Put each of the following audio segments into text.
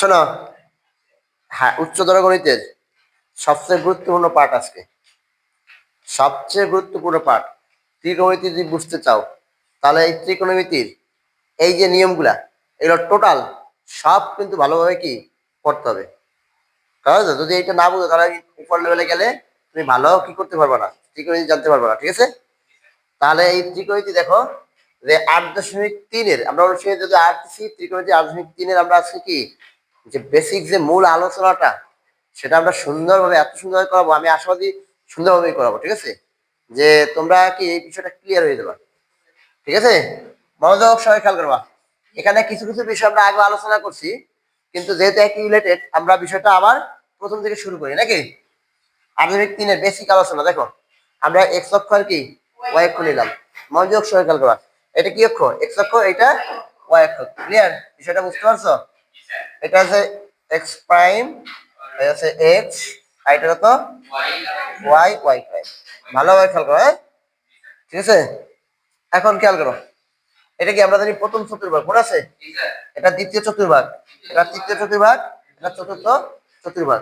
শোনো হ্যাঁ উচ্চতর গণিতের সবচেয়ে গুরুত্বপূর্ণ পার্ট আজকে। সবচেয়ে গুরুত্বপূর্ণ পার্ট ত্রিকোণমিতি যদি বুঝতে চাও, তাহলে এই ত্রিকোণমিতির এই যে নিয়মগুলা, এগুলো টোটাল সব কিন্তু ভালোভাবে কি করতে হবে। কারণ যদি এটা না বুঝো, তাহলে উপর লেভেলে গেলে তুমি ভালো কি করতে পারবে না, ত্রিকোণমিতি জানতে পারবে না, ঠিক আছে? তাহলে এই ত্রিকোণমিতি দেখো যে আট দশমিক তিনের, আমরা অনুষ্ঠানে যদি আসছি ত্রিকোণমিতি আট দশমিক তিনের, আমরা আজকে কি যে বেসিক যে মূল আলোচনাটা, সেটা আমরা সুন্দরভাবে, এত সুন্দরভাবে করাবো, আমি আশাবাদী সুন্দরভাবেই করাবো, ঠিক আছে? যে তোমরা কি এই বিষয়টা ক্লিয়ার হয়ে যাবে। ঠিক আছে? মনোযোগ সবাই খেয়াল করবা। এখানে কিছু কিছু বিষয় আমরা আগে আলোচনা করছি, কিন্তু যেহেতু একই রিলেটেড আমরা বিষয়টা আবার প্রথম থেকে শুরু করি, নাকি? আধুনিক তিনের বেসিক আলোচনা, দেখো। আমরা এক্স অক্ষ আর কি? ওয়াই অক্ষ নিলাম। মনোযোগ সবাই খেয়াল করবা। এটা কি অক্ষ এক্স অক্ষ এটা ওয়াই অক্ষ ক্লিয়ার বিষয়টা বুঝতে পারছ? এটা আছে এক্স প্রাইম এটা আছে এক্স আর এটা কত? ওয়াই ওয়াই প্রাইম ভালোভাবে খেয়াল করো হ্যাঁ? ঠিক আছে? এখন খেয়াল করো। এটা কি আমরা জানি প্রথম চতুর্ভাগ? মনে আছে? এটা দ্বিতীয় চতুর্ভাগ। এটা তৃতীয় চতুর্ভাগ, এটা চতুর্থ চতুর্ভাগ।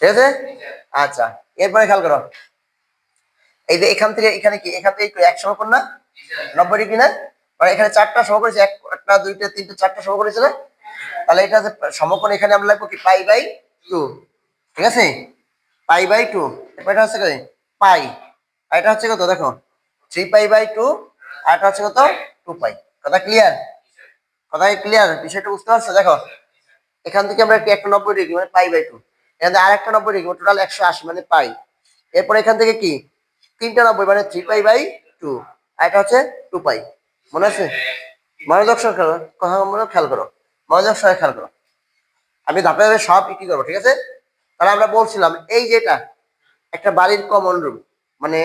ঠিক আছে? আচ্ছা এরপরে খেয়াল করো। এই যে এখান থেকে এখানে কি? এখান থেকে এক সমকোণ না। নব্বই ডিগ্রি না? মানে এখানে চারটা সম করেছে একটা, দুইটা, তিনটা, চারটা সম করেছে না? তাহলে এটা যে সমকোণ এখানে আমরা লিখব কি? Pi by two. ঠিক আছে? Pi by two. এটা হচ্ছে কি? পাই। আর এটা হচ্ছে কত? দেখো, থ্রি পাই বাই টু। আর এটা হচ্ছে কত? Two pi. কথা ক্লিয়ার কথা ক্লিয়ার বিষয়টা বুঝতে পারছ? দেখো, এখান থেকে আমরা একটু নব্বই ডিগ্রি মানে পাই বাই টু। এখান থেকে আর একটা নব্বই ডিগ্রি টোটাল একশো আশি মানে পাই। এরপর এখান থেকে কি? তিনটা নব্বই মানে থ্রি পাই বাই টু। আর এটা হচ্ছে টু পাই। মনে আছে? মনোযোগ সহ খেয়াল করো কথা মনে খেয়াল করো। মনোযোগ সহ খেয়াল করো। আমি ধাপে ধাপে সব কি করব, ঠিক আছে? তাহলে আমরা বলছিলাম, এই যেটা একটা বাড়ির কমন রুম মানে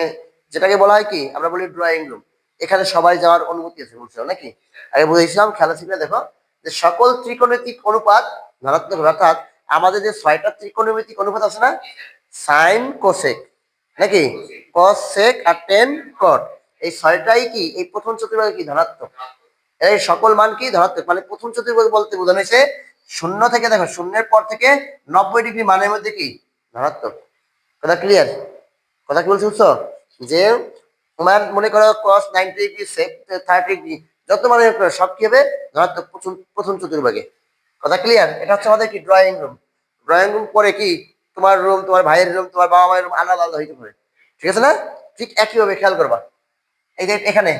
যেটাকে বলা হয় কি, আমরা বলি ড্রয়িং রুম এখানে সবাই যাওয়ার অনুমতি আছে বলছিলাম, নাকি? আগে বুঝেছিলাম খেলা শিখলে দেখো, যে সকল ত্রিকোণমিতিক অনুপাত, ধনাত্মক, অর্থাৎ আমাদের যে ছয়টা ত্রিকোণমিতিক অনুপাত আছে না সাইন কোসেক নাকি? কস সেক আর টেন কট এই ছয়টাই কি, এই প্রথম চতুর্ভাগে কি, ধনাত্মক? এই সকল মান কি? ধনাত্মক। মানে প্রথম চতুর্ভাগ বলতে বোঝানো হয়েছে, শূন্য থেকে দেখো, শূন্যের পর থেকে নব্বই ডিগ্রি মানের মধ্যে কি? ধনাত্মক। কথা ক্লিয়ার কথা কি বলছি? বুঝছ? যে তোমার মনে করো cross ninety degree thirty degree যত মানে সব কি হবে? প্রথম প্রথম চতুর্ভাগে। কথা ক্লিয়ার এটা হচ্ছে আমাদের কি ড্রয়িং রুম ড্রয়িং রুম পরে কি? তোমার রুম তোমার ভাইয়ের রুম তোমার বাবা মায়ের রুম আলাদা আলাদা হইতে পারে। ঠিক আছে না? ঠিক একইভাবে খেয়াল করবা। এই যে এখানে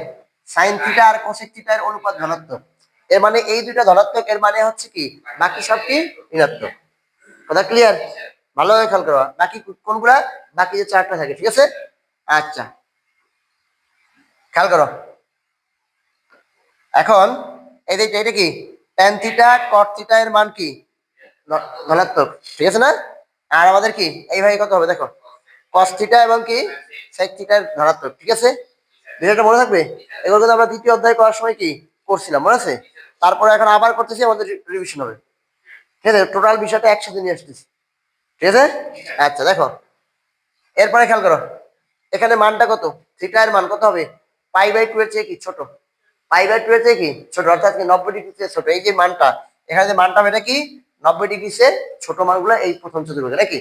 সাইন থিটা আর কোসেক থিটার অনুপাত ধনাত্মক। এর মানে এই দুইটা ধনাত্মক, এর মানে হচ্ছে কি? বাকি সব কি? ঋণাত্মক। কথা ক্লিয়ার ভালোভাবে খেয়াল করবা বাকি কোনগুলা? বাকি যে চারটা থাকে, ঠিক আছে? আচ্ছা। খেয়াল করো। এখন যে, এটা কি? ট্যান থিটা কট থিটা এর মান কি? ধনাত্মক। ঠিক আছে না? আর আমাদের কি? এইভাবে কত হবে? দেখো। কস থিটা এবং কি? সেক থিটার ধনাত্মক। ঠিক আছে? বিষয়টা মনে থাকবে? এগুলো কিন্তু আমরা দ্বিতীয় অধ্যায় করার সময় কি করছিলাম, মনে আছে? তারপরে এখন আবার করতেছি, আমাদের রিভিশন হবে। ঠিক আছে টোটাল বিষয়টা একসাথে নিয়ে আসতেছি। ঠিক আছে? আচ্ছা দেখো। এরপরে খেয়াল করো। এখানে মানটা কত? থিটা এর মান কত হবে? পাই বাই টু এর চেয়ে কি ছোট? পাই বাই টু এর চেয়ে কি ছোট? অর্থাৎ কি নব্বই ডিগ্রি চেয়ে ছোট? এই যে মানটা, এখানে যে মানটা এটা কি? নব্বই ডিগ্রি সে ছোট মানগুলো এই প্রথম চতুর্ভুজে, নাকি?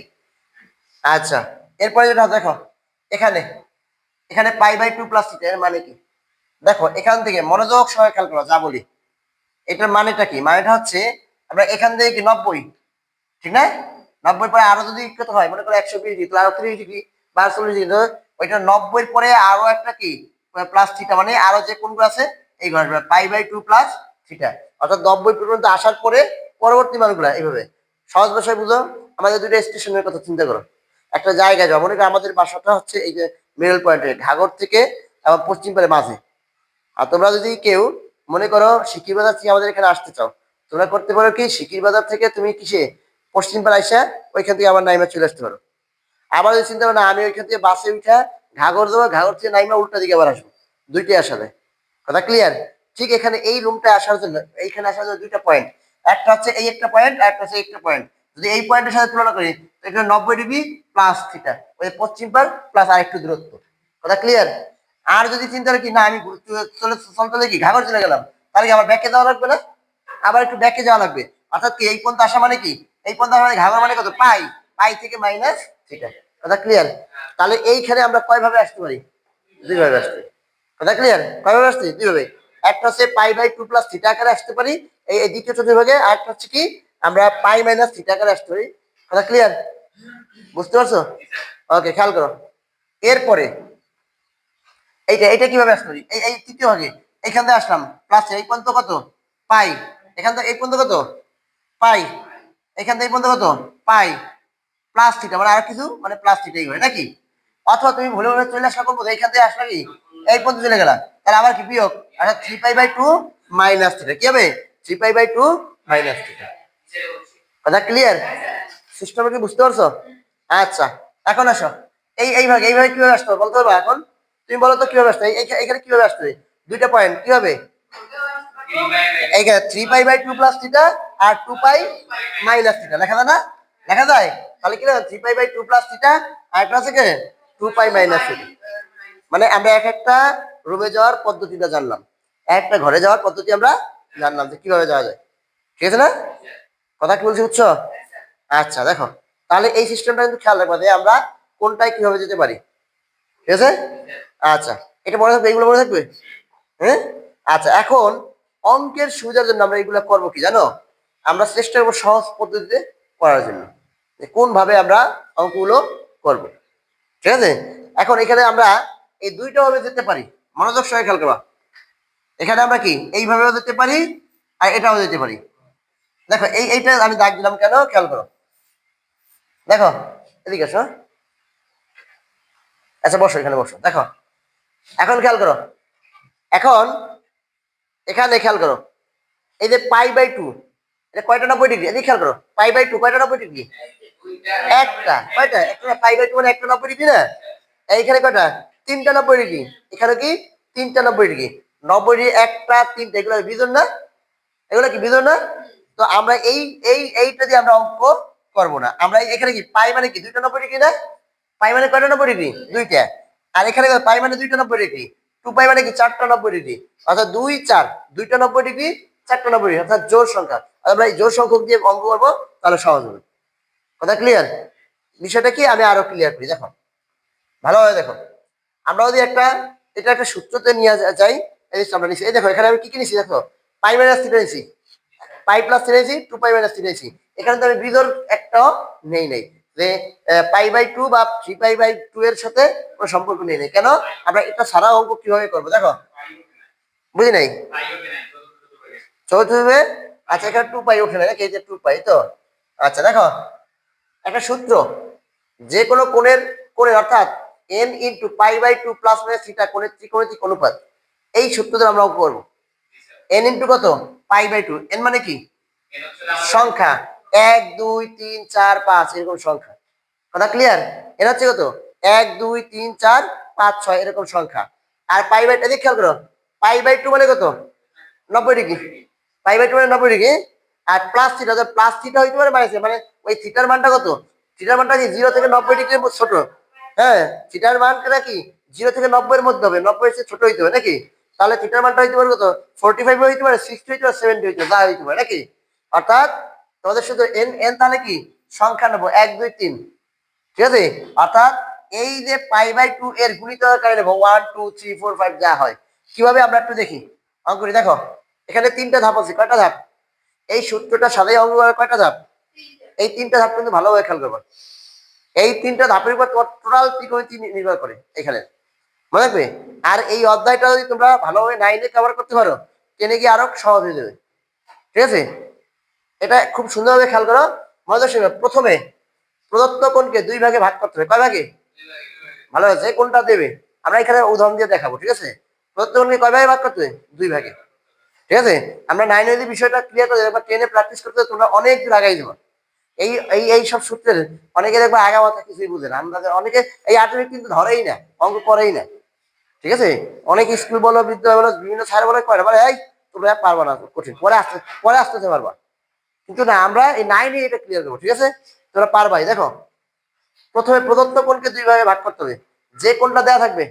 আচ্ছা এরপরে যেটা দেখো, এখানে এখানে pi by two plus theta এর মানে কি? দেখো, এখান থেকে মনোযোগ সহ খেয়াল করো, যা বলি। এটার মানেটা কি? মানেটা হচ্ছে আমরা এখান থেকে কি নব্বই? ঠিক না নব্বই পরে আরও যদি কত হয়? মনে করো একশো বিশ ডিগ্রি আরও ত্রিশ ডিগ্রি বা চল্লিশ ডিগ্রি ওইটা নব্বই পরে আরও একটা কি? প্লাস থিটা মানে আরও যে কোনগুলো আছে এই ঘর pi by two plus theta অর্থাৎ নব্বই পর্যন্ত আসার পরে পরবর্তী মানগুলো, এইভাবে। সহজ ভাষায় বুঝো, আমাদের দুইটা স্টেশনের কথা চিন্তা করো। একটা জায়গায় যাব মনে করো আমাদের বাসাটা হচ্ছে এই যে মিডল পয়েন্টে ঘাগর থেকে এবং পশ্চিম পারে মাঝে। আর তোমরা যদি কেউ মনে করো সিকির বাজার থেকে আমাদের এখানে আসতে চাও, তোমরা করতে পারো কি, সিকির বাজার থেকে তুমি কিসে, পশ্চিম পাড়া আসা ওইখান থেকে আবার নাইমা চলে আসতে পারো। আবার যদি চিন্তা না, আমি ওইখান থেকে বাসে উঠা ঘাগর দেবো, ঘাগর থেকে নাইমা উল্টা দিকে আবার আসব, দুইটাই আসাবে কথা ক্লিয়ার ঠিক এখানে এই রুমটা আসার জন্য, এইখানে আসার জন্য দুইটা পয়েন্ট একটা হচ্ছে এই একটা পয়েন্ট আর একটা হচ্ছে একটা পয়েন্ট যদি এই পয়েন্টের সাথে তুলনা করি, এখানে নব্বই ডিগ্রি প্লাস থিটা ওই পশ্চিম পার প্লাস আরেকটু দূরত্ব। কথা ক্লিয়ার আর যদি চিন্তা কি না, আমি চলে চলতে কি ঘাগর চলে গেলাম, তাহলে কি আমার ব্যাকে যাওয়া লাগবে না? আবার একটু ব্যাকে যাওয়া লাগবে। অর্থাৎ কি, এই পর্যন্ত আসা মানে কি? এই পর্যন্ত আসা মানে ঘাগর মানে কত? পাই। পাই থেকে মাইনাস থিটা কথা ক্লিয়ার তাহলে এইখানে আমরা কয়ভাবে আসতে পারি? দুই ভাবে আসতে কথা ক্লিয়ার কয়ভাবে আসতে দুই ভাবে একটা হচ্ছে pi by two plus theta আকারে আসতে পারি। এই দ্বিতীয় চতুর্ভাগে আর একটা হচ্ছে কি? আমরা পাই মাইনাস থিটা আকারে আসতে পারি কথা ক্লিয়ার বুঝতে পারছ? ওকে খেয়াল করো। এরপরে, এইটা এইটা কীভাবে পারি এই এই তৃতীয় ভাগে, এইখান থেকে আসলাম। প্লাস এই পর্যন্ত কত? পাই। এখান থেকে, এই পর্যন্ত কত? পাই। এখান থেকে এই পর্যন্ত কত? পাই। প্লাস থিটা মানে আর কিছু? মানে প্লাস থিটাই হয় নাকি? অথবা তুমি ভুলে ভুলে চলে আসা করব এইখান থেকে আসলে কি? এই পর্যন্ত চলে গেলাম তাহলে আবার কি বিয়োগ? আচ্ছা three pi by two minus theta কি হবে? Three pi by two minus theta clear clear সিস্টেমে কি বুঝতে পারছ? আচ্ছা এখন আসো। এই এই ভাগে এইভাবে কীভাবে আসতে হবে বলতে পারবা এখন? তুমি বলো তো কীভাবে আসতে এখানে কীভাবে আসতে দুইটা পয়েন্ট কি হবে? এইখানে three pi by two plus theta R two pi minus theta লেখা যায় না? লেখা যায়? তাহলে কি three pi by two plus theta আর একটা আছে টু পাই মাইনাস থিটা মানে আমরা এক একটা রুমে যাওয়ার পদ্ধতিটা জানলাম। এক একটা ঘরে যাওয়ার পদ্ধতি আমরা জানলাম যে কীভাবে যাওয়া যায়। ঠিক আছে না? কথা কি বলছি বুঝছ? আচ্ছা দেখো। তাহলে এই সিস্টেমটা কিন্তু খেয়াল রাখবা যে আমরা কোনটায় কীভাবে যেতে পারি। ঠিক আছে? আচ্ছা এটা মনে থাকবে এইগুলো মনে থাকবে? হ্যাঁ? আচ্ছা এখন অঙ্কের সুবিধার জন্য আমরা এগুলো করব কি জানো? আমরা চেষ্টা করব সহজ পদ্ধতিতে করার জন্য। যে কোন ভাবে আমরা অঙ্কগুলো করব। ঠিক আছে? এখন এখানে আমরা এই দুইটা ভাবে যেতে পারি। মনোযোগ সহায় খেয়াল করবা। এখানে আমরা কি? এইভাবেও যেতে পারি আর এটাও যেতে পারি। দেখো, এই, এইটা আমি দাগ দিলাম কেন? খেয়াল করো। দেখো, এদিকে আসো আচ্ছা বসো, এখানে বসো। দেখো, এখন খেয়াল করো। এখন এখানে খেয়াল করো। এই যে পাই বাই টু, এটা কয়টা নব্বই ডিগ্রি? এদিকে খেয়াল করো। পাই বাই টু কয়টা নব্বই ডিগ্রি? একটা। কয়টা? একটা পাই বাই টু মানে একটা নব্বই ডিগ্রি না? এইখানে কয়টা? তিনটা নব্বই ডিগ্রি। এখানে কি? তিনটা নব্বই ডিগ্রি। নব্বই ডিগ্রি একটা, তিনটা, এগুলো বিজন না? এগুলো কি বিজন না? তো আমরা এই এই, এইটা দিয়ে আমরা অঙ্ক করব না। আমরা এখানে কি? পাই মানে কি? দুইটা নব্বই ডিগ্রি না? পাই মানে কয়টা নব্বই ডিগ্রি? দুইটা। আর এখানে পাই মানে দুইটা নব্বই ডিগ্রি। টু পাই মানে কি? চারটা নব্বই ডিগ্রি। অর্থাৎ দুই, চার। দুইটা নব্বই ডিগ্রি, চারটা নব্বই ডিগ্রি। অর্থাৎ জোর সংখ্যা। আমরা এই জোর সংখ্যক দিয়ে অঙ্ক করব, তাহলে সহজ হবে। কথা ক্লিয়ার বিষয়টা কি? আমি আরও ক্লিয়ার করি। দেখো। ভালোভাবে দেখো। আমরা যদি একটা, এটা একটা সূত্রতে নিয়ে যাই, এই দেখো, এখানে আমি কি কি নিচ্ছি দেখো। পাই মাইনাস থ্রি নিচ্ছি pi plus three two pi minus three এখানে তো আমি বিজোর একটাও নেই নেই। যে পাই বাই টু বা থ্রি পাই বাই টু এর সাথে কোনো সম্পর্ক নেই নেই। কেন? আমরা এটা সারা অঙ্ক কীভাবে করব? দেখো। বুঝি নাই? চৌথভাবে আচ্ছা এখানে টু পাই ওঠে না এই যে টু পাই, তো? আচ্ছা দেখো। একটা সূত্র। যে কোনো কোণের কোণের অর্থাৎ N into pi by two plus minus theta কোণের ত্রিকোণিক অনুপাত। এই সূত্র দ্বারা আমরা অঙ্ক করব। এন ইন্টু কত? পাই বাই টু এন মানে কি? সংখ্যা। এক দুই তিন চার পাঁচ এরকম সংখ্যা। কথা ক্লিয়ার এর হচ্ছে কত? এক দুই তিন চার পাঁচ ছয় এরকম সংখ্যা। আর পাই বাই এদিকে খেয়াল করো। পাই বাই টু মানে কত? নব্বই ডিগ্রি। পাই বাই টু মানে নব্বই ডিগ্রি। আর প্লাস থিটা প্লাস থিটা হইতে পারে মাইনাস মানে ওই থিটার মানটা কত? থিটার মানটা কি? জিরো থেকে নব্বই মধ্যে ছোট। হ্যাঁ থিটার মানটা কি? জিরো থেকে নব্বই এর মধ্যে হবে। নব্বই এর চেয়ে ছোট হইতে হবে নাকি? তাহলে থিটার মানটা হইতে পারে কত? ফোর্টি ফাইভ হইতে পারে সিক্সটি হইতে পারে সেভেন্টি হইতে পারে, যা হইতে পারে, নাকি? অর্থাৎ তোমাদের শুধু এন এন তাহলে কি? সংখ্যা নেব, এক, দুই, তিন। ঠিক আছে? অর্থাৎ এই যে পাই বাই টু এর গুণিত আকারে নেব one two three four five যা হয়। কীভাবে আমরা একটু দেখি? অঙ্ক করি, দেখো। এখানে তিনটা ধাপ আছে, কয়টা ধাপ? এই সূত্রটা সাথে অঙ্ক কয়টা ধাপ? এই তিনটা ধাপ কিন্তু ভালোভাবে খেয়াল করব। এই তিনটা ধাপের উপর টোটাল ত্রিকোণমিতি নির্ভর করে, এখানে। মনে আর এই অধ্যায়টা যদি তোমরা ভালোভাবে নাইনে কভার করতে পারো, টেনে গিয়ে আরও সহজ হয়ে যাবে। ঠিক আছে? এটা খুব সুন্দরভাবে খেয়াল করো। মজার সঙ্গে প্রথমে প্রদত্ত কোনকে দুই ভাগে ভাগ করতে হবে। কয় ভাগে? ভালো আছে কোনটা দেবে? আমরা এখানে উদাহরণ দিয়ে দেখাবো, ঠিক আছে? প্রদত্ত কোণকে কয় ভাগে ভাগ করতে হবে? দুই ভাগে। ঠিক আছে? আমরা নাইনে যদি বিষয়টা ক্লিয়ার করে দেবো টেনে প্র্যাকটিস করতে তোমরা অনেক দূর আগাই দেবো এই এই এই সব সূত্রের অনেকে দেখব আগা মাথা কিছুই বুঝে না। আমরা অনেকে এই আটমিক কিন্তু ধরেই না, অঙ্ক করেই না। ঠিক আছে? অনেক স্কুল বলো, বিদ্যালয় বলো, বিভিন্ন স্যার বলে করে বলে, এই, তোমরা পারবা না, কঠিন। পরে আসতে পরে আসতে পারবা কিন্তু না, আমরা এই নাইনে এটা ক্লিয়ার করব, ঠিক আছে? তোমরা পারবাই, দেখো। প্রথমে প্রদত্ত কোণকে দুই ভাগে ভাগ করতে হবে। যে কোনটা দেওয়া থাকবে,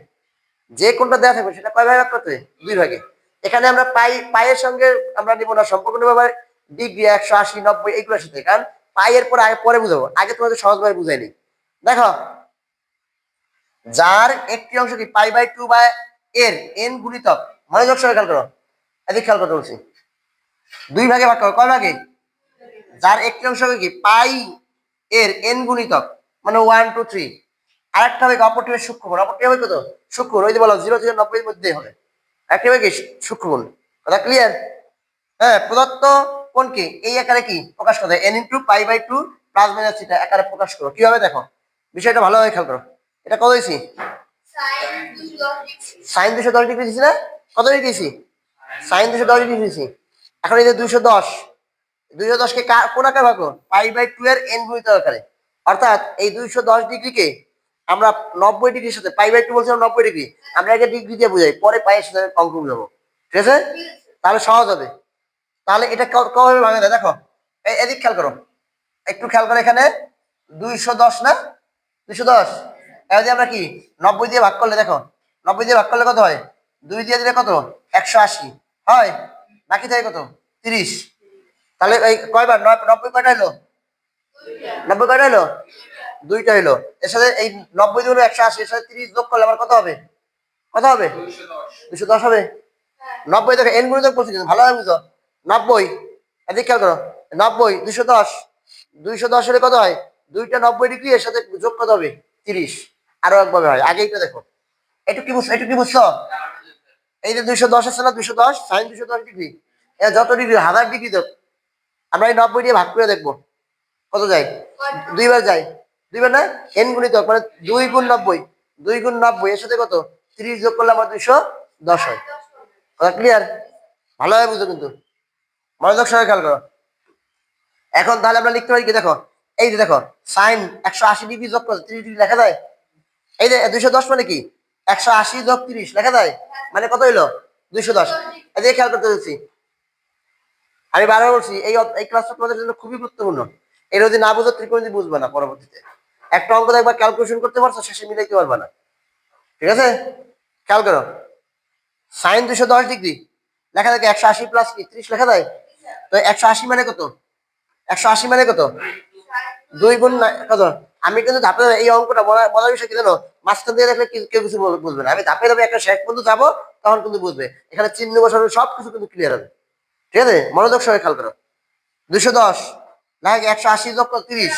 যে কোনটা দেওয়া থাকবে, সেটা কয় ভাগে ভাগ করতে হবে? দুই ভাগে। এখানে আমরা পাই পায়ের সঙ্গে আমরা নিব না সম্পর্ক নেব আবার ডিগ্রি একশো আশি, নব্বই এইগুলোর সাথে কারণ পায়ের পরে, আগে পরে বুঝাবো। আগে তোমাদের সহজভাবে বুঝাইনি দেখো যার একটি অংশ কি পাই বাই টু বাই এর এন গুণিতক? মনোযোগ সহকারে খেয়াল করো। এদিক খেয়াল করতে বলছি। দুই ভাগে ভাগ করো। কয় ভাগে? যার একটি অংশ হবে কি পাই এর এন গুণিতক? মানে ওয়ান টু থ্রি আরেকটা হবে কি অপরটি হবে সূক্ষ্মগুণ অপরটি হবে কত? সূক্ষ্মগুণ ওই যে বলো জিরো জিরো নব্বই মধ্যে হবে। একটা হবে কি সূক্ষ্মগুণ কথা ক্লিয়ার হ্যাঁ প্রদত্ত কোন কি? এই আকারে কি? প্রকাশ করতে N into pi by two plus minus theta আকারে প্রকাশ করো। কীভাবে দেখো? বিষয়টা ভালোভাবে খেয়াল করো। এটা কত হয়েছি সাইন দুশো দশ ডিগ্রি দিয়েছি না? কত ডিগ্রি দিয়েছি সাইন দুশো দশ ডিগ্রি দিয়েছি এখন এই যে দুশো দশ দুইশো দশকে কোন আকারে ভাগ? পাই বাই টু এর এন গুণিত আকারে। অর্থাৎ এই দুইশো দশ ডিগ্রিকে আমরা নব্বই ডিগ্রির সাথে পাই বাই টু বলছিলাম নব্বই ডিগ্রি। আমরা আগে ডিগ্রি দিয়ে বুঝাই। পরে পায়ের সাথে অঙ্ক বুঝাবো ঠিক আছে? তাহলে সহজ হবে। তাহলে এটা ক- কভাবে ভাঙা যায়? দেখো। এদিক খেয়াল করো। একটু খেয়াল করো এখানে। দুইশো দশ না? দুইশো দশ? এবার দিয়ে আমরা কি? নব্বই দিয়ে ভাগ করলে দেখো, নব্বই দিয়ে ভাগ করলে কত হয়? দুই দিয়ে দিলে কত? একশো আশি। হয়? বাকি থাকে কত? তিরিশ। তাহলে এই কয়বার? নব্বই কয়টা হলো? নব্বই কয়টা হলো? দুইটা হলো। এর সাথে এই নব্বই দিয়ে হলো একশো আশি, এর সাথে তিরিশ যোগ করলে আমার কত হবে? কত হবে? দুশো দশ হবে। নব্বই দেখো এন গুণিতক বলছি কিন্তু ভালোভাবে বুঝো? নব্বই। এদিকে খেয়াল করো, নব্বই দুশো দশ। দুইশো দশ হলে কত হয়? দুইটা নব্বই ডিগ্রি, এর সাথে যোগ কত হবে? তিরিশ। আরও একভাবে হয়। আগে এটা দেখো। একটু কি বুঝছ? একটু কি বুঝছ? এই যে দুইশো দশ আছে না? দুইশো দশ? সাইন দুশো দশ ডিগ্রি। যত ডিগ্রি, হাজার ডিগ্রি দেখ আমরা এই নব্বই দিয়ে ভাগ করে দেখব। কত যায়? দুইবার যায়। দুইবার না? এন গুণিত মানে দুই গুণ নব্বই। দুই গুণ নব্বই, এর সাথে কত? তিরিশ যোগ করলে আমার দুইশো দশ হয়। কথা ক্লিয়ার ভালোভাবে বুঝো কিন্তু। মনোযোগ সঙ্গে খেয়াল করো। এখন তাহলে আমরা লিখতে পারি কি? দেখো। এই যে দেখো, সাইন একশো আশি ডিগ্রি যোগ করো ত্রিশ ডিগ্রি লেখা যায়? এই যে দুইশো দশ মানে কি? একশো আশি যোগ তিরিশ, লেখা যায়? মানে কত হইল? দুইশো দশ। এদিকে খেয়াল করতে বলছি আমি বারবার বলছি, এই এই ক্লাসটা তোমাদের জন্য খুবই গুরুত্বপূর্ণ। এই যদি না বুঝো ত্রিকোণী বুঝবে না পরবর্তীতে। একটা অঙ্ক একবার ক্যালকুলেশন করতে পারছ, শেষে মিলাইতে পারবে না। ঠিক আছে? খেয়াল করো। সাইন দুশো দশ ডিগ্রি। লেখা থাকে একশো আশি প্লাস কি? ত্রিশ, লেখা যায়? তো একশো আশি মানে কত? একশো আশি মানে কত? দুই গুণ কত? আমি কিন্তু ধাপে এই অঙ্কটা মজা মজার বিষয় কি জানো? মাঝখান দিয়ে দেখলে কেউ কিছু বুঝবে না। আমি ধাপে ধাপে একটা শেষ পর্যন্ত যাব, তখন কিন্তু বুঝবে। এখানে চিহ্ন বসানো সব কিছু কিন্তু ক্লিয়ার হবে। ঠিক আছে? মনোযোগ সবাই খেয়াল করো। দুশো দশ লাগে একশো আশি করো তিরিশ।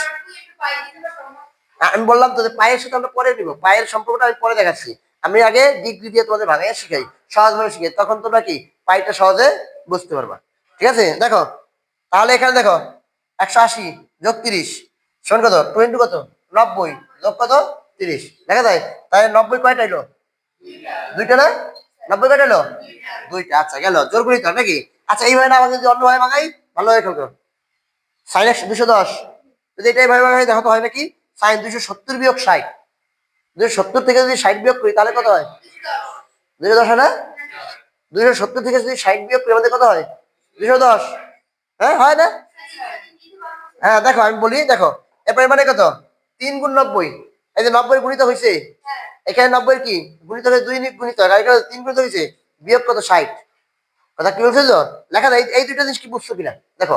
আমি বললাম তো পায়ের সাথে আমরা পরে নিব। পায়ের সম্পর্কটা আমি পরে দেখাচ্ছি। আমি আগে ডিগ্রি দিয়ে তোমাদের ভাঙাইয়া শিখাই। সহজভাবে শিখাই। তখন তোমরা কি? পাইটা সহজে বুঝতে পারবা। ঠিক আছে? দেখো। তাহলে এখানে দেখো, একশো আশি যোগ তিরিশ শোন কত? টোয়েন্টি কত? নব্বই। যোগ কত? তিরিশ। দেখা যায়, তাহলে নব্বই কয়টা এলো? দুইটা না? নব্বই কয়টা এলো? দুইটা। আচ্ছা গেল। জোর করি তো নাকি? আচ্ছা এইভাবে না, আমাকে যদি অন্য ভাই অন্যভাবে ভালো ভালোভাবে খেলতো। সাইন একশো দুশো দশ। যদি এটাই ভাবে ভাবে দেখো তো হয় নাকি? সাইন দুশো সত্তর বিয়োগ ষাট। দুশো সত্তর থেকে যদি ষাট বিয়োগ করি, তাহলে কত হয়? দুশো দশ হয় না? দুশো সত্তর থেকে যদি ষাট বিয়োগ করি, আমাদের কত হয়? দুশো দশ। হ্যাঁ হয় না? হ্যাঁ দেখো, আমি বলি, দেখো। এরপরে মানে কত? তিন গুণ নব্বই। এই যে নব্বই গুণিত হয়েছে এখানে নব্বই কি? গুণিত হয়েছে দুই গুণিত হয়। আর তিন গুণিত হয়েছে বিয়োগ কত? ষাট। কথা কি বলছো তো লেখা যায় এই দুইটা জিনিস কি বুঝছ কিনা? দেখো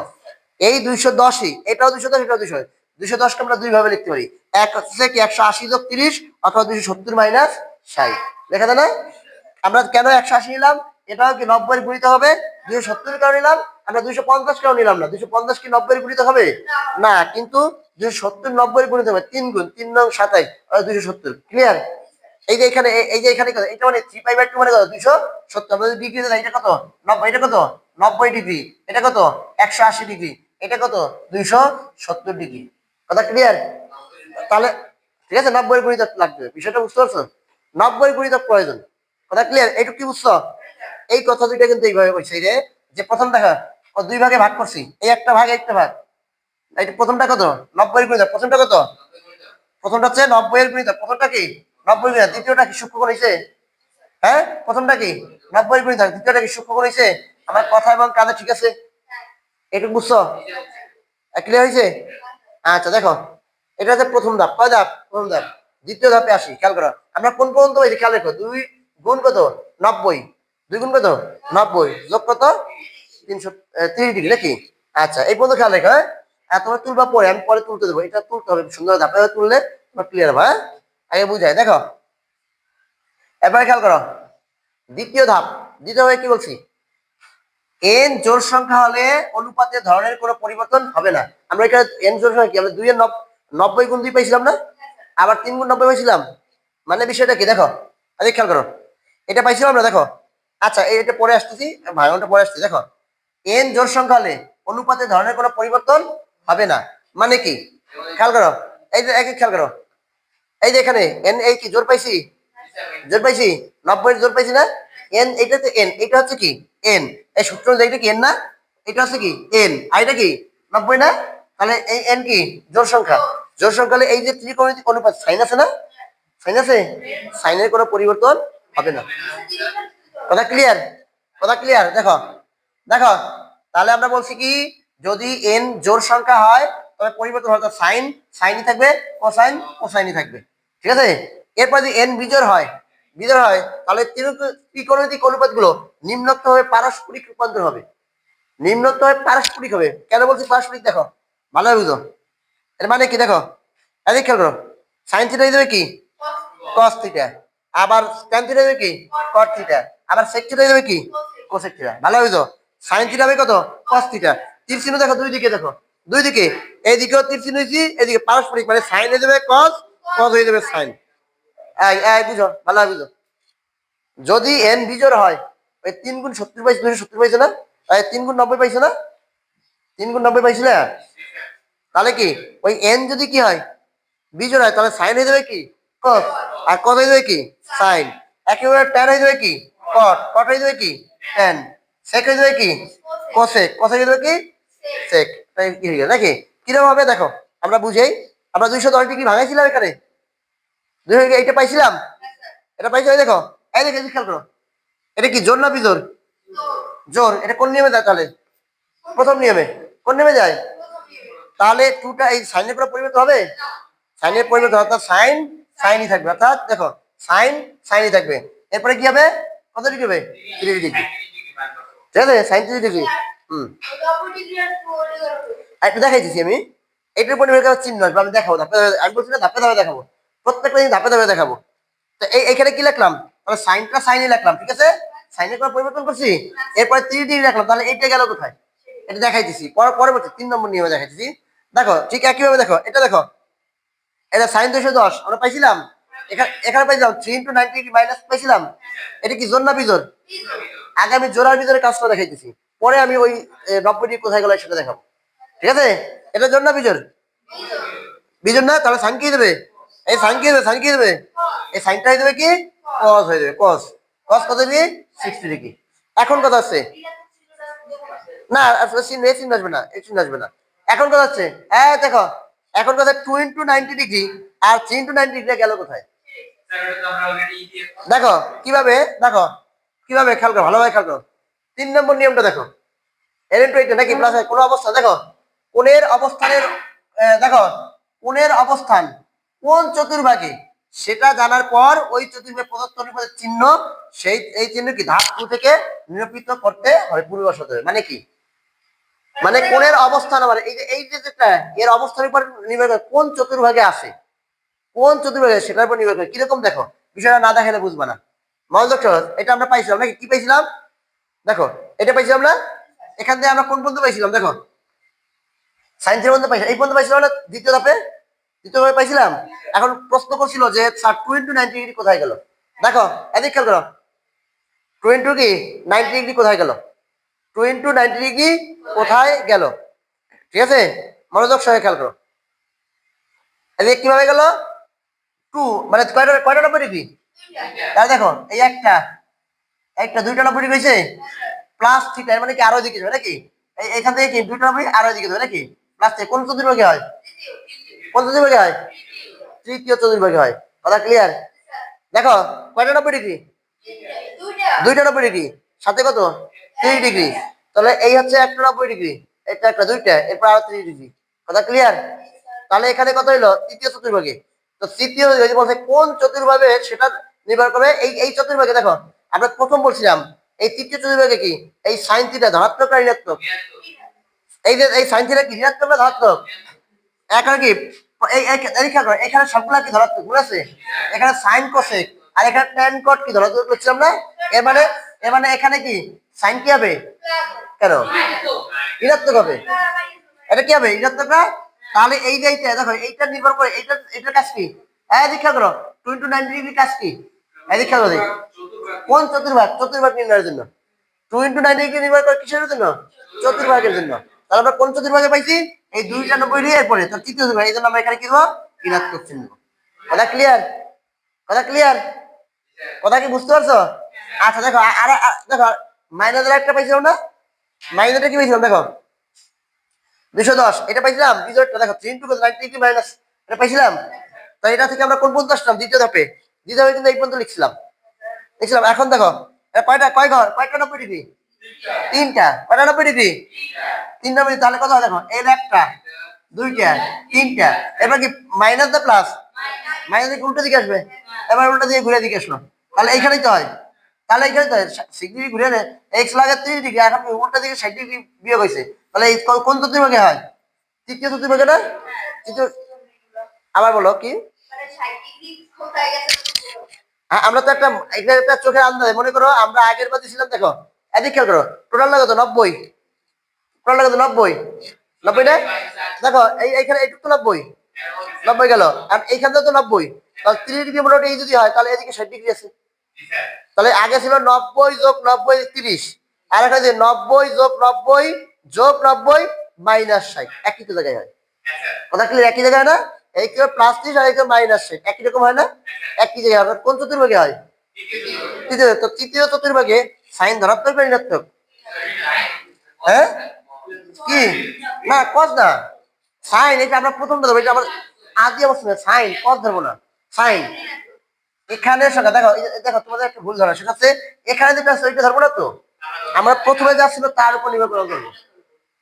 এই দুইশো দশই এটাও দুইশো দশ এটাও দুইশো দুইশো দশকে আমরা দুই ভাবে লিখতে পারি। এক হচ্ছে কি একশো আশি যোগ তিরিশ অথবা দুইশো সত্তর মাইনাস ষাট। লেখা যায় না? আমরা কেন একশো আশি নিলাম? এটাও কি নব্বই গুণিত হবে? দুইশো সত্তর কেন নিলাম? আমরা দুইশো পঞ্চাশ কেন নিলাম না? দুইশো পঞ্চাশ কি নব্বই গুণিত হবে? না, কিন্তু দুইশো সত্তর নব্বই গুণিত হবে। তিন গুণ, তিন নং সাতাই দুইশো সত্তর। ক্লিয়ার এই যে এখানে, এই- যে এখানে এটা মানে থ্রি পাই টু মানে কত? দুইশো সত্তর। ডিগ্রি এটা কত? নব্বই। এটা কত? নব্বই ডিগ্রি এটা কত? একশো আশি ডিগ্রি এটা কত? দুইশো সত্তর ডিগ্রি কথা ক্লিয়ার তাহলে, ঠিক আছে? নব্বই গুণিতক লাগবে। বিষয়টা বুঝতে পারছ? নব্বই গুণিতক প্রয়োজন। কথা ক্লিয়ার এইটুকু কি বুঝছ? এই কথা দুইটা কিন্তু এইভাবে বলছে, এই যে প্রথম দেখা, ও দুই ভাগে ভাগ করছি, এই একটা ভাগ একটা ভাগ। প্রথমটা কত? নব্বই গুণিতক প্রথমটা কত? প্রথমটা হচ্ছে নব্বই এর গুণিতক প্রথমটা কি? নব্বই গুণিতক দ্বিতীয়টা কি সূক্ষ্ম হয়েছে হ্যাঁ? প্রথমটা কি? নব্বই গুণিতক দ্বিতীয়টা কি সূক্ষ্ম হয়েছে আমার কথা এবং কাজে ঠিক আছে? এটুকু বুঝছ? ক্লিয়ার হয়েছে আচ্ছা দেখো, এটা হচ্ছে প্রথম ধাপ, কয় ধাপ? প্রথম ধাপ। দ্বিতীয় ধাপে আসি, খেয়াল করো। আমরা কোন পর্যন্ত খেয়াল রেখো, দুই গুণ কত? নব্বই। দুই গুণ কত? নব্বই। যোগ কত? তিনশো তিরিশ ডিগ্রি, নাকি? আচ্ছা এই পর্যন্ত খেয়াল রেখো হ্যাঁ? তোমরা তুলবা পরে, আমি পরে তুলতে দেবো। এটা তুলতে হবে, সুন্দর ধাপে ধাপে তুললে তোমার ক্লিয়ার হবে হ্যাঁ? আগে বুঝাই, দেখো। এবারে খেয়াল করো। দ্বিতীয় ধাপ, দ্বিতীয় ভাবে কি বলছি? এন জোর সংখ্যা হলে অনুপাতের ধরনের কোনো পরিবর্তন হবে না। আমরা এখানে এন জোর সংখ্যা কি? আমরা দুই এর নব্বই গুণ দুই পাইছিলাম না? আবার তিন গুণ নব্বই পাইছিলাম মানে বিষয়টা কি? দেখো আরে খেয়াল করো। এটা পাইছিলাম না দেখো। আচ্ছা এটা পরে আসতেছি ভাঙনটা পরে আসছি দেখো। এন জোড় সংখ্যা হলে অনুপাতের ধরনের কোনো পরিবর্তন হবে না। মানে কি? খেয়াল করো। এই যে, একে খেয়াল করো। এই যে এখানে এন এই কি জোর পাইছি? জোর পাইছি? নব্বই জোর পাইছি না? এন এটা তো এন এটা হচ্ছে কি? এন এই সূত্র অনুযায়ী কি এন না? এটা হচ্ছে কি? এন আর এটা কি? নব্বই না? তাহলে এই এন কি? জোর সংখ্যা। জোর সংখ্যা এই যে ত্রিকোণমিতিক অনুপাত সাইন আছে না? সাইন আছে? সাইনের কোনো পরিবর্তন হবে না। কথা ক্লিয়ার কথা ক্লিয়ার দেখো দেখো, তাহলে আমরা বলছি কি, যদি এন জোর সংখ্যা হয়, তবে পরিবর্তন হয়তো সাইন সাইনই থাকবে কোসাইন কোসাইনই থাকবে। ঠিক আছে? এরপর যদি এন বিজোর হয় বিজোর হয়, তাহলে ত্রিকো- ত্রিকোণমিতিক অনুপাতগুলো নিম্নোক্ত হয়ে পারস্পরিক রূপান্তর হবে। নিম্নোক্ত হয়ে পারস্পরিক হবে। কেন বলছি পারস্পরিক? দেখো, ভালো বুঝো। এর মানে কি? দেখো, এদিক খেয়াল করো। সাইন থিটা দেবে কি? কস থিটা আবার ট্যান থিটা দেবে কি? কট থিটা আবার সেক থিটা দেবে কি? কোসেক থিটা ভালো বুঝো সাইন থিটা হবে কত? কস থিটা তীর চিহ্ন দেখো, দুই দিকে দেখো। দুই দিকে। এইদিকেও তীর চিহ্ন হয়েছি এদিকে পারস্পরিক মানে সাইন হয়ে যাবে কস কস হয়ে যাবে সাইন বুঝো? ভালো বুঝো? যদি এন বিজোর হয়, ওই তিন গুণ সত্তর পাইছে দুশো সত্তর পাইছে না? তিন গুণ নব্বই পাইছে না? তিন গুণ নব্বই পাইছিলে? তাহলে কি? ওই এন যদি কি হয়, বিজোড় হয়, তাহলে সাইন হয়ে যাবে কি? কস আর কত হয়ে যাবে কি? সাইন একেবারে ট্যান হয়ে যাবে কি? কট কট হয়ে যাবে কি? ট্যান সেক হয়ে যাবে কি? কোসেক কস হয়ে যাবে কি? সেক তাই কি হয়ে গেল নাকি? কীরকম হবে দেখো, আমরা বুঝেই। আমরা দুইশো দশ ডিগ্রি ভাঙাইছিলাম এখানে। দুই এইটা পাইছিলাম? এটা পাইছো? এই দেখো। এই দেখে খেয়াল করো। এটা কি, জোর না বিজোর? জোর। এটা কোন নিয়মে যায় তাহলে? প্রথম নিয়মে। কোন নিয়মে যায়? তাহলে টুটা এই সাইনের কোনো পরিবর্তন হবে? সাইনের পরিবর্তন অর্থাৎ সাইন, সাইনই থাকবে। অর্থাৎ দেখো, সাইন, সাইনই থাকবে। এরপরে কি হবে? কত ডিগ্রি হবে থ্রি ডিগ্রি ঠিক আছে, সাইন ডিগ্রি হুম। একটু দেখাইতেছি আমি। এটার উপর নির্ভর করে চিহ্ন আমি দেখাবো ধাপে ধাপে দেখাবো। প্রত্যেকটা জিনিস ধাপে ধাপে দেখাবো। তো এই এখানে কি লিখলাম? তাহলে সাইনটা সাইনে লিখলাম, ঠিক আছে? সাইনের কোনো পরিবর্তন করছি? এরপরে থ্রি ডিগ্রি রাখলাম তাহলে এইটা গেল কোথায়? এটা দেখাইতেছি। পর পরবর্তী তিন নম্বর নিয়মে দেখাইতেছি। দেখো, ঠিক একইভাবে দেখো, এটা দেখো। এটা সাইন দুশো দশ, আমরা পাইছিলাম? এখানে এখানে পাইছিলাম three into ninety degree minus এটা কি জোর বিজোর? আগে জোড়ার ভিতরে কাজটা দেখাইতেছি। পরে আমি ওই নব্বই কোথায় গেল সেটা দেখাবো। ঠিক আছে? এটা জোর না বিজোর? বিজোর না? তাহলে সাইন দেবে? এই সাইন দেবে? সাইন দেবে? এই সাইনটা হয়ে যাবে কি? কস হয়ে যাবে কস কস কত ডিগ্রি সিক্সটি ডিগ্রি এখন কথা হচ্ছে না চিহ্ন, এই চিহ্ন আসবে না, এই চিহ্ন আসবে না। এখন কথা হচ্ছে হ্যাঁ দেখো, এখন কথা টু ইন্টু নাইনটি ডিগ্রি আর থ্রি ইন্টু নাইনটি ডিগ্রি গেল কোথায়? দেখো, কীভাবে দেখো, কীভাবে খেয়াল করো, ভালোভাবে খেয়াল করো। তিন নম্বর নিয়মটা দেখো। নাকি প্লাস কোন অবস্থা? দেখো, কোণের অবস্থানের দেখো, কোণের অবস্থান কোন চতুর্ভাগে? সেটা জানার পর ওই চতুর্ভাগে প্রদত্ত অনুপাতের চিহ্ন, সেই, এই চিহ্ন কি টু থেকে নিরূপিত করতে হয় পূর্বে বসাতে মানে কি? মানে কোণের অবস্থান আমার এই যে এই যে যেটা, এর অবস্থানের উপর নির্ভর করে কোন চতুর্ভাগে আসে। কোন চতুর্ভাগে সেটার উপর নির্ভর করে? কীরকম দেখো? বিষয়টা না দেখালে বুঝবে না। মনোযোগ সহজ এটা আমরা পাইছিলাম নাকি? কি পাইছিলাম? দেখো, এটা পাইছিলাম না? এখান থেকে আমরা কোন পর্যন্ত পাইছিলাম? দেখো। সায়েন্সের মধ্যে পাইছিলাম। এই পর্যন্ত পাইছিলাম না? দ্বিতীয় ধাপে? দ্বিতীয় ধাপে পাইছিলাম? এখন প্রশ্ন করছিল যে sir two into ninety degree কোথায় গেল? দেখো, এদিক খেয়াল করো। টু ইন্টু কি? নাইনটি ডিগ্রি কোথায় গেল? টু ইন্টু নাইনটি ডিগ্রি কোথায় গেল? ঠিক আছে? মনোযোগ সহ খেয়াল করো। এদিকে কীভাবে গেল? টু মানে কয়টা কয়টা নব্বই ডিগ্রি তাহলে দেখো এই একটা একটা দুইটা নব্বই ডিগ্রি হয়েছে? প্লাস থিটা এর মানে কি আরও দিকে যাবে নাকি? এই এখান থেকে কি দুইটা নব্বই আরও দিকে যাবে নাকি? প্লাস কোন চতুর্ভাগে হয়? কোন চতুর্ভাগে হয়? তৃতীয় চতুর্ভাগে হয়। কথা ক্লিয়ার দেখো কয়টা নব্বই ডিগ্রি দুইটা। নব্বই ডিগ্রি সাথে কত? ত্রিশ ডিগ্রি। তাহলে এই হচ্ছে একটা নব্বই ডিগ্রি এটা একটা দুইটা। এরপর আরও ত্রিশ ডিগ্রি। কথা ক্লিয়ার তাহলে এখানে কত হইল? তৃতীয় চতুর্ভাগে তো তৃতীয় বলছে কোন চতুর্ভাবে সেটা নির্ভর করে এই এই চতুর্ভাগে দেখো আমরা প্রথম বলছিলাম এই তৃতীয় চতুর্ভাগে কি? এই সাইন ধনাত্মক আর ঋণাত্মক? এই যে এই সাইন কি? ঋণাত্মক না ধনাত্মক? এখানে কি? খেয়াল করো, এখানে সবগুলা কি ধনাত্মক? ঠিক আছে? এখানে সাইন কোসেক আর এখানে ট্যান কট কি? ধনাত্মক করছিলাম না? এর মানে এর মানে এখানে কি? সাইন কি হবে? কেন? ঋণাত্মক হবে। এটা কি হবে? ঋণাত্মক না? তাহলে এই এইটা, দেখো, এইটা নির্ভর করে, এইটা এটার কাজ কি? এই দীক্ষা করো টু ইন্টু নাইনটি ডিগ্রি কাজ কি? এই দীক্ষা করো কোন চতুর্ভাগ? চতুর্ভাগ নির্ণয়ের জন্য। টু ইন্টু নাইনটি ডিগ্রি নির্ভর করে কিসের জন্য? চতুর্ভাগের জন্য। তাহলে আমরা কোন চতুর্ভাগে পাইছি? এই দুইটা নব্বই ডিগ্রি এর পরে তার তৃতীয় চতুর্ভাগ, এই জন্য আমরা এখানে কি দেবো ঋণাত্মক চিহ্ন। কথা ক্লিয়ার কথা ক্লিয়ার কথা কি বুঝতে পারছ? আচ্ছা দেখো আর- দেখো মাইনাসের একটা পাইছিলাম না? মাইনাসটা কি পাইছিলাম? দেখো দুশো দশ এটা পাইছিলাম। এটা পাইছিলাম? তো এটা থেকে আমরা কোন পর্যন্ত আসলাম? দ্বিতীয় ধাপে। দ্বিতীয় ধাপে কিন্তু এই পর্যন্ত লিখছিলাম। লিখছিলাম। এখন দেখো কয়টা? কয় ঘর? কয়টা নব্বই ডিগ্রি? তিনটা। কয়টা নব্বই ডিগ্রি? তিন নব্বই তাহলে কত দেখো? এই একটা দুইটা, তিনটা। এবার কি মাইনাস দা প্লাস মাইনাস দিকে উল্টো দিকে আসবে। এবার উল্টো দিকে ঘুরে দিকে আসলো। তাহলে এইখানেই তো হয়। তাহলে এইখানে তো সিক্স ডিগ্রি ঘুরে এক্স লাগে ত্রিশ ডিগ্রি, এখন উল্টো দিকে ষাট ডিগ্রি বিয়োগ হয়েছে। তাহলে কোন- চতুর্ভাগে হয়? তৃতীয় চতুর্ভাগে না? আবার বলো কি? হ্যাঁ, আমরা তো একটা একটা চোখের আন্দাজে। মনে করো আমরা আগের বার ছিলাম দেখো। এদিক খেয়াল করো টোটাল লাগতো নব্বই। টোটাল লাগতো নব্বই। নব্বই না? দেখো এই এইখানে এইটুকু তো নব্বই। নব্বই গেল। আর এইখান থেকে তো নব্বই। তাহলে তিরিশ ডিগ্রি মোটামুটি এই যদি হয় তাহলে এদিকে ষাট ডিগ্রি আছে। তাহলে আগে ছিল নব্বই যোগ নব্বই তিরিশ। আর একটা যে নব্বই যোগ নব্বই যোগ নব্বই মাইনাস ষাট। একই তো জায়গায় হয়। কথা ক্লিয়ার একই জায়গায় না? এই কেউ প্লাস ত্রিশ আর এই মাইনাস ষাট। একই রকম হয় না? একই জায়গায় হয়। কোন চতুর্ভাগে হয়? তৃতীয়। তো তৃতীয় চতুর্ভাগে সাইন ধনাত্মক বা ঋণাত্মক। হ্যাঁ? কি? না কস না। সাইন এটা আমরা প্রথমটা ধরবো। এটা আমার আদি অবস্থা সাইন কস ধরবো না। সাইন এখানে সঙ্গে দেখো দেখো, তোমাদের একটা ভুল ধরা সেটা হচ্ছে এখানে যেটা আছে ওইটা ধরবো না তো? আমরা প্রথমে যা ছিল তার উপর নির্ভর করে ধরবো।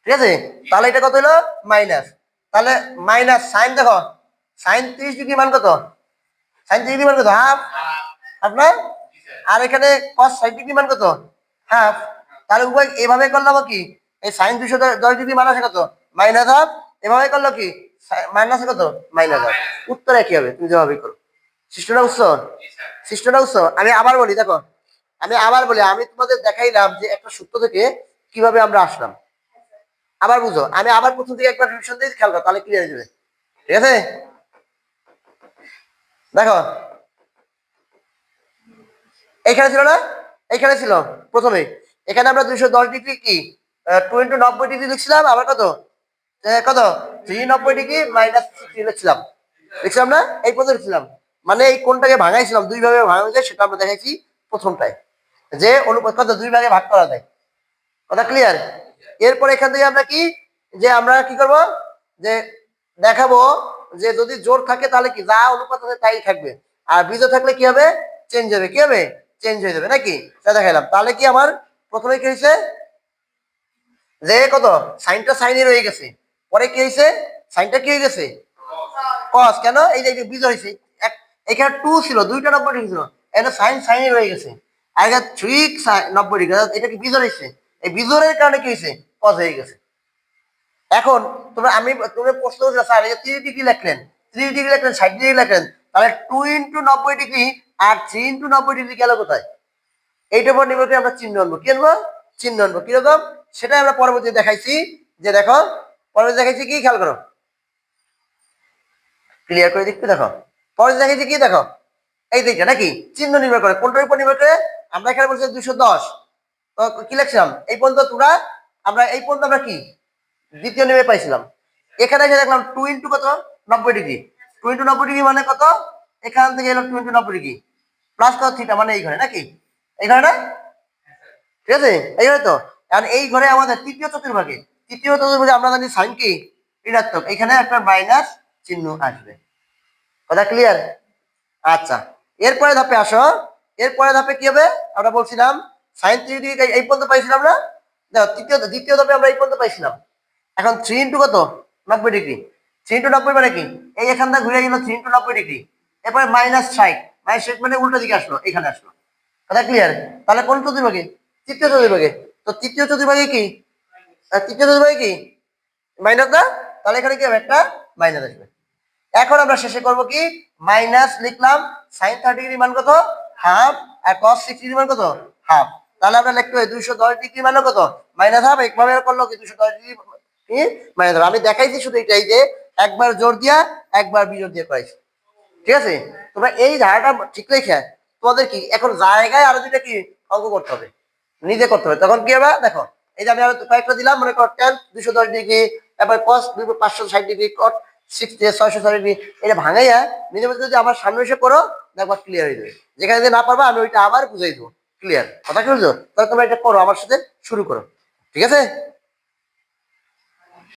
ঠিক আছে? তাহলে এটা কত হলো মাইনাস। তাহলে মাইনাস সাইন দেখো, সাইন ত্রিশ ডিগ্রি মান কত? সাইন ত্রিশ ডিগ্রি মান কত? হাফ। আপনার আর এখানে কস ষাট ডিগ্রি মান কত? হাফ। তাহলে উভয় এভাবে করলাম কি? এই সাইন দুশো দশ ডিগ্রি মান আছে কত? Minus half. এভাবে করল কি? মাইনাস কত? Minus half. উত্তর একই হবে? তুমি যেভাবে করো। সৃষ্টটা উৎস সৃষ্টটা উৎস আমি আবার বলি, দেখো। আমি আবার বলি, আমি তোমাদের দেখাইলাম যে একটা সূত্র থেকে কীভাবে আমরা আসলাম। আবার বুঝো, আমি আবার প্রথম থেকে একবার রিভিশন দিয়ে খেয়াল তাহলে ক্লিয়ার হয়ে যাবে। ঠিক আছে? দেখো। এখানে ছিল না? এখানে ছিল, প্রথমে। এখানে আমরা দুইশো দশ ডিগ্রি কি? টু ইন্টু নব্বই ডিগ্রি লিখছিলাম, আবার কত? কত? থ্রি নব্বই ডিগ্রি মাইনাস সিক্সটি লিখছিলাম। লিখছিলাম না? এই পর্যন্ত লিখছিলাম। মানে এই কোনটাকে ভাঙাইছিলাম দুই ভাগে ভাঙা যায় সেটা আমরা দেখাইছি প্রথমটায়। যে অনুপাত কত? দুই ভাগে ভাগ করা যায়। কথা ক্লিয়ার এরপর এখান থেকে আমরা কি? যে আমরা কি করব? যে দেখাবো যে যদি জোর থাকে তাহলে কি? যা অনুপাত আছে তাই থাকবে। আর বিজয় থাকলে কি হবে? চেঞ্জ হবে। কি হবে? চেঞ্জ হয়ে যাবে। নাকি? তা দেখাইলাম। তাহলে কি আমার প্রথমে কি হয়েছে? যে কত? সাইনটা সাইনে রয়ে গেছে। পরে কি হয়েছে? সাইনটা কি হয়ে গেছে? কস কেন? এই যে বীজ হয়েছে। এখানে টু ছিল। দুইটা নব্বই ডিগ্রি ছিল। এটা সাইন সাইনে রয়ে গেছে। আর এখানে থ্রি নব্বই ডিগ্রি। এটা কি বিজয় হয়েছে? এই বিজয়ের কারণে কি হয়েছে? কস হয়ে গেছে। এখন তোমরা আমি তুমি প্রশ্ন স্যার এই যে থ্রি ডিগ্রি লিখলেন থ্রি ডিগ্রি লেখলেন, ষাট ডিগ্রি লেখলেন, তাহলে টু ইন্টু নব্বই ডিগ্রি আর থ্রি ইন্টু নব্বই ডিগ্রি গেল কোথায়? এইটার উপর নির্ভর করে আমরা চিহ্ন আনব। কি আনব? চিহ্ন আনব। কীরকম? সেটাই আমরা পরবর্তী দেখাইছি। যে দেখো পরবর্তী দেখাইছি কি? খেয়াল করো। ক্লিয়ার করে দেখতে দেখো। পরবর্তী দেখাইছি কি? দেখো। এই দিকটা নাকি? চিহ্ন নির্ভর করে। কোনটার উপর নির্ভর করে? আমরা এখানে বলছি দুশো দশ। কি লিখছিলাম? এই পর্যন্ত তোরা আমরা, এই পর্যন্ত আমরা কি? দ্বিতীয় নেমে পাইছিলাম। এখানে এসে দেখলাম টু ইন্টু কত? নব্বই ডিগ্রি টু ইন্টু নব্বই ডিগ্রি মানে কত? এখান থেকে এলো টু ইন্টু নব্বই ডিগ্রি প্লাস কত? থিটা মানে এই ঘরে, নাকি? এই ঘরে না? ঠিক আছে? এই ঘরে তো? কারণ এই ঘরে আমাদের তৃতীয় চতুর্ভাগে তৃতীয় চতুর্ভাগে আমরা জানি সাইন কি? ঋণাত্মক। এখানে একটা মাইনাস চিহ্ন আসবে। কথা ক্লিয়ার আচ্ছা। এরপরে ধাপে আসো। এরপরে ধাপে কি হবে? আমরা বলছিলাম সাইন থ্রি ডিগ্রি এই পর্যন্ত পাইছিলাম না? দেখো তৃতীয় দ্বিতীয় ধাপে আমরা এই পর্যন্ত পাইছিলাম। এখন থ্রি ইন্টু কত? নব্বই ডিগ্রি থ্রি ইন্টু নব্বই মানে কি? এই এখান থেকে ঘুরে গেল থ্রি ইন্টু নব্বই ডিগ্রি এরপরে মাইনাস ষাট। মাইনাস ষাট মানে উল্টো দিকে আসলো, এখানে আসলো। কথা ক্লিয়ার তাহলে কোন চতুর্ভাগে? তৃতীয় চতুর্ভাগে। তো তৃতীয় চতুর্ভাগে কি? তৃতীয় চতুর্ভাগে কি? মাইনাস না? তাহলে এখানে কি হবে? একটা মাইনাস আসবে। এখন আমরা শেষে করব কি? মাইনাস লিখলাম সাইন থার্টি ডিগ্রি মান কত? হাফ আর কস সিক্সটি ডিগ্রি মান কত? হাফ তাহলে আমরা লিখতে হবে দুইশো দশ ডিগ্রি মানে কত? মাইনাস হাফ, একভাবে করল কি? দুশো দশ ডিগ্রি মাইনাস আমি দেখাইছি শুধু এটাই যে একবার জোর দিয়া, একবার বিজোর দিয়ে করাইছি। ঠিক আছে? তোমরা এই ধারাটা ঠিক রেখে তোমাদের কি, এখন জায়গায় আরও দুইটা কি অঙ্ক করতে হবে? নিজে করতে হবে। তখন কি হবে? দেখো, এই যে আমি আরও কয়েকটা দিলাম, মনে কর টেন দুশো দশ ডিগ্রি, তারপর কস পাঁচশো ষাট ডিগ্রি কট সিক্স ছয়শো ষাট ডিগ্রি, এটা ভাঙাইয়া নিজের মধ্যে যদি আমার সামনে এসে করো, দেখবা ক্লিয়ার হয়ে যাবে। যেখানে যদি না পারবা, আমি ওইটা আবার বুঝাই দেবো। ক্লিয়ার কথা কি বলছো? তাহলে তোমরা এটা করো আমার সাথে শুরু করো। ঠিক আছে?